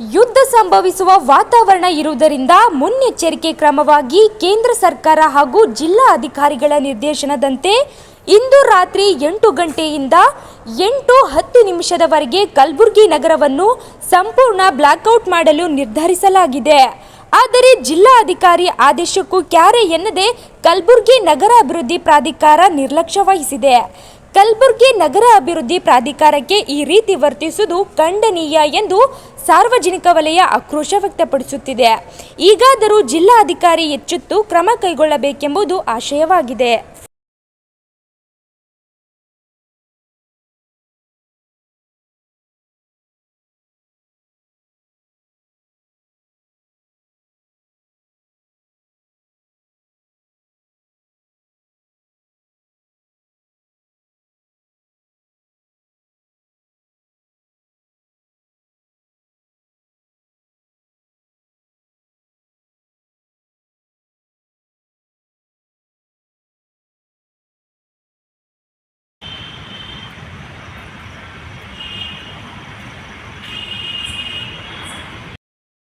ಯುದ್ಧ ಸಂಭವಿಸುವ ವಾತಾವರಣ ಇರುವುದರಿಂದ ಮುನ್ನೆಚ್ಚರಿಕೆ ಕ್ರಮವಾಗಿ ಕೇಂದ್ರ ಸರ್ಕಾರ ಹಾಗೂ ಜಿಲ್ಲಾ ಅಧಿಕಾರಿಗಳ ನಿರ್ದೇಶನದಂತೆ ಇಂದು ರಾತ್ರಿ ಎಂಟು ಗಂಟೆಯಿಂದ ಎಂಟು ಹತ್ತು ನಿಮಿಷದವರೆಗೆ ಕಲಬುರಗಿ ನಗರವನ್ನು ಸಂಪೂರ್ಣ ಬ್ಲಾಕ್ಔಟ್ ಮಾಡಲು ನಿರ್ಧರಿಸಲಾಗಿದೆ. ಆದರೆ ಜಿಲ್ಲಾಧಿಕಾರಿ ಆದೇಶಕ್ಕೂ ಕ್ಯಾರೆ ಎನ್ನದೆ ಕಲಬುರಗಿ ನಗರ ಅಭಿವೃದ್ಧಿ ಪ್ರಾಧಿಕಾರ ನಿರ್ಲಕ್ಷ್ಯ ವಹಿಸಿದೆ. ಕಲಬುರಗಿ ನಗರ ಅಭಿವೃದ್ಧಿ ಪ್ರಾಧಿಕಾರಕ್ಕೆ ಈ ರೀತಿ ವರ್ತಿಸುವುದು ಖಂಡನೀಯ ಎಂದು ಸಾರ್ವಜನಿಕ ವಲಯ ಆಕ್ರೋಶ ವ್ಯಕ್ತಪಡಿಸುತ್ತಿದೆ. ಈಗಾದರೂ ಜಿಲ್ಲಾಧಿಕಾರಿ ಎಚ್ಚೆತ್ತು ಕ್ರಮ ಕೈಗೊಳ್ಳಬೇಕೆಂಬುದು ಆಶಯವಾಗಿದೆ.